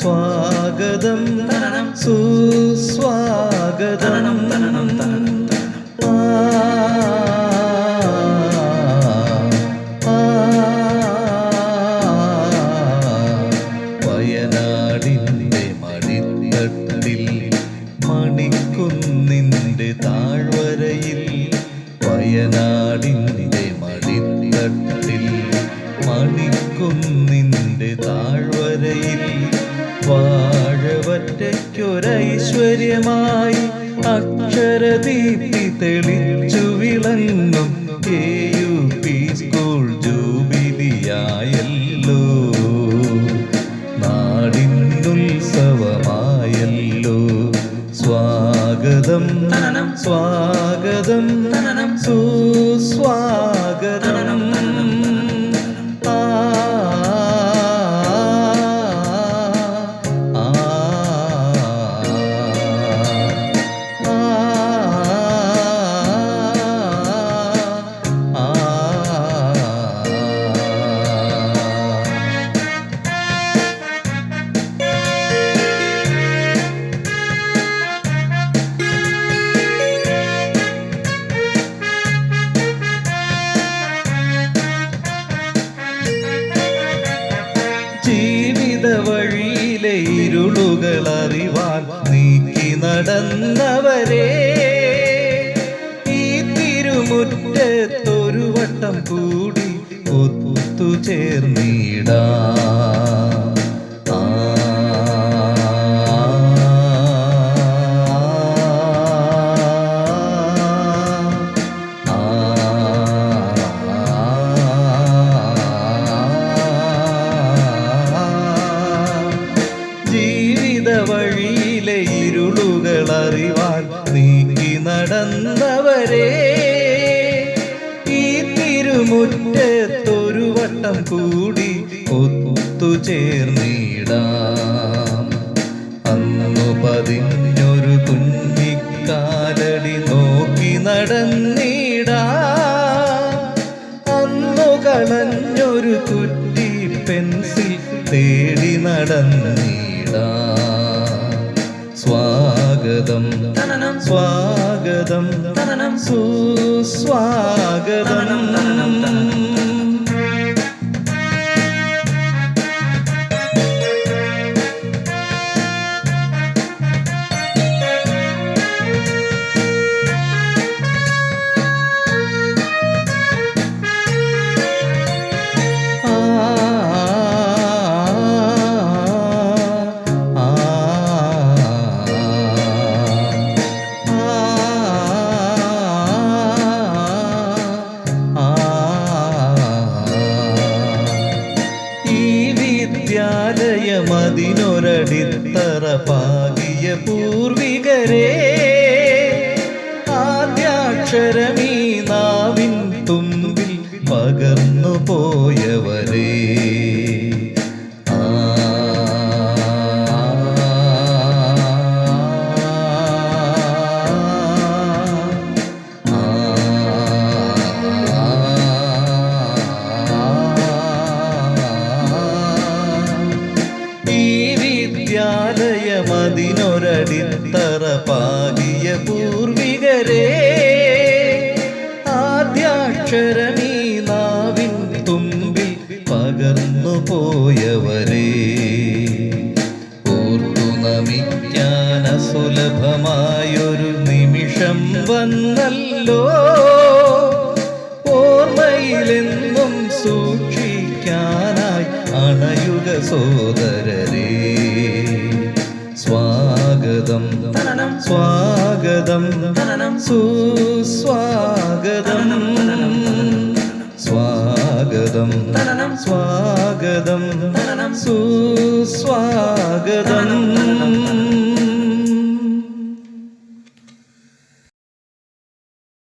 സ്വാഗതം സുസ്വാഗതം. വയനാടിന്റെ മടിത്തട്ടിൽ മണിക്കുന്നിന്റെ താഴ്വരയിൽ വയനാടിന്റെ മടിത്തട്ടിൽ മണിക്കുന്നിന്റെ വാഴവറ്റയ്ക്കൊരൈശ്വര്യമായി അക്ഷരദീപ്തി തെളിച്ചു വിളങ്ങും. കെ യു പി സ്കൂൾ ജൂബിലിയായല്ലോ. നാടിനുത്സവമായല്ലോ. സ്വാഗതം സ്വാഗതം ഇരുളുകൾ അറിവാൻ നീക്കി നടന്നവരെ ഈ തിരുമുറ്റത്തൊരു വട്ടം കൂടി ഒത്തുചേർന്നിടാ. അറിവാൻ നീക്കി നടന്നവരെ ഈ തിരുമുറ്റത്തൊരു വട്ടം കൂടി ഒത്തുചേർന്നിടാം അന്നു പതിഞ്ഞൊരു കുഞ്ഞിക്കാലടി നോക്കി നടന്നിടാം. അന്നു കളഞ്ഞൊരു കുറ്റി പെൻസിൽ തേടി നടന്നിടാ. സ്വാഗതം. സ്വാഗതം. സുസ്വാഗതം പൂർവികരെ ആദ്യാക്ഷരമീ പോയവരെ ഓർത്തു നമിക്കാൻ സുലഭമായൊരു നിമിഷം വന്നല്ലോ. ഓർമ്മയിലെന്നും സൂക്ഷിക്കാനായി അണയുക സോദരരെ. സ്വാഗതം. സ്വാഗതം. സുസ്വാ സുസ്വാഗതം സ്വാഗതം. സുസ്വാഗതം.